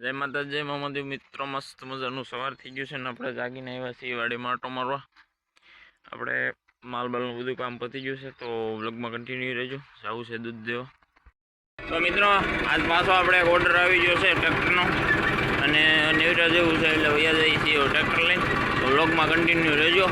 જય માતા જય મામાદેવ મિત્રો, મસ્ત મજાનું સવાર થઈ ગયું છે ને આપણે જાગીને આવ્યા છીએ વાડીમાં આટો મારવા. આપણે માલ બાલનું બધું કામ પતી ગયું છે, તો વ્લોગમાં કન્ટિન્યુ રહેજો. જવું છે દૂધ દેવો. તો મિત્રો, આજ પાછો આપણે ઓર્ડર આવી ગયો છે ટ્રેક્ટરનો. અને નેવરા જેવું છે એટલે વૈયા જઈએ છીએ ટ્રેક્ટર લઈને. તો વ્લોગમાં કન્ટિન્યુ રહેજો.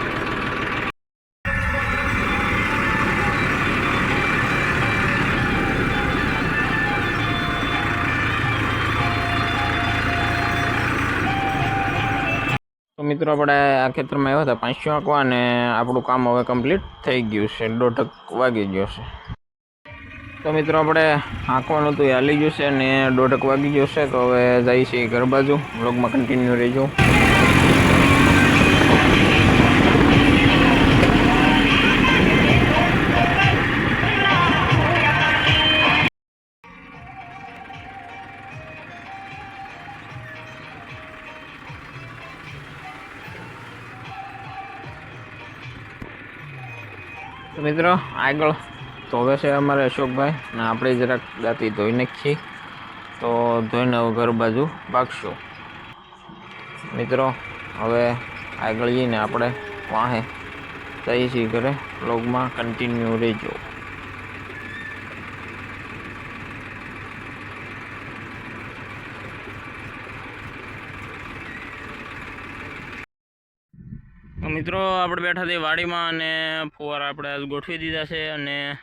મિત્રો, આપણે આ ખેતરમાં આવ્યા હતા પાંચસો આંકવા અને આપણું કામ હવે કમ્પ્લીટ થઈ ગયું છે. દોઢક વાગી ગયો છે. તો મિત્રો, આપણે આંકવાનું તો એ હાલી ગયું છે અને દોઢક વાગી ગયો છે, તો હવે જઈએ છીએ ઘર બાજુ. બ્લોગમાં કન્ટિન્યુ રહેજો. તો મિત્રો, આગળ ધોવે છે અમારે અશોકભાઈ ને આપણે જરાક દાંતી ધોઈ નાખીએ. તો ધોઈને હવે ઘર બાજુ ભાગશું. મિત્રો, હવે આગળ જઈને આપણે વાહે જઈએ છીએ ઘરે. બ્લોગમાં કન્ટિન્યુ રહેજો. મિત્રો આપણે બેઠા હતી વાડીમાં અને ફુવારા આપણે ગોઠવી દીધા છે અને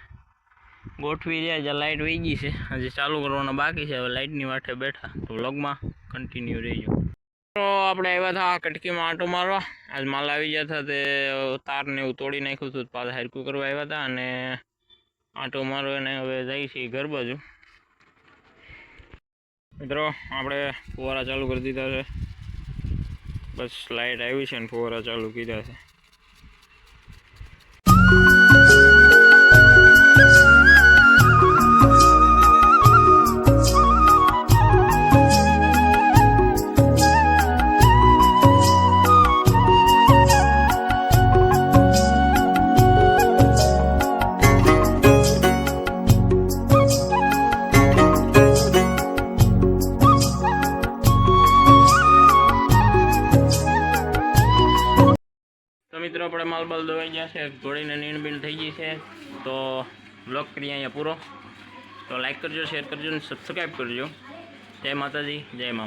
ગોઠવી રહ્યા જ્યાં લાઇટ વહી ગઈ છે. હજી ચાલુ કરવાના બાકી છે. હવે લાઇટની વાટે બેઠા. તો વ્લોગમાં કન્ટિન્યુ રહીજો. તો આપણે આવ્યા હતા કટકીમાં આંટો મારવા. આજ માલ આવી ગયા હતા તે તારને એવું તોડી નાખ્યું હતું. પાછા હરકું કરવા આવ્યા હતા અને આંટો મારવા અને હવે જઈએ છીએ ઘર બાજુ. મિત્રો, આપણે ફુવારા ચાલુ કરી દીધા છે. બસ લાઇટ આવી છે ને ફુવારા ચાલુ કીધા છે. મિત્રો, આપણે માલબાલ દોવાઈ ગયા છે. ઘોડીને નીણ બીણ થઈ ગઈ છે. તો બ્લોગ કરીએ અહીંયા પૂરો. તો લાઈક કરજો શેર કરજો અને સબસ્ક્રાઈબ કરજો. જય માતાજી, જય મા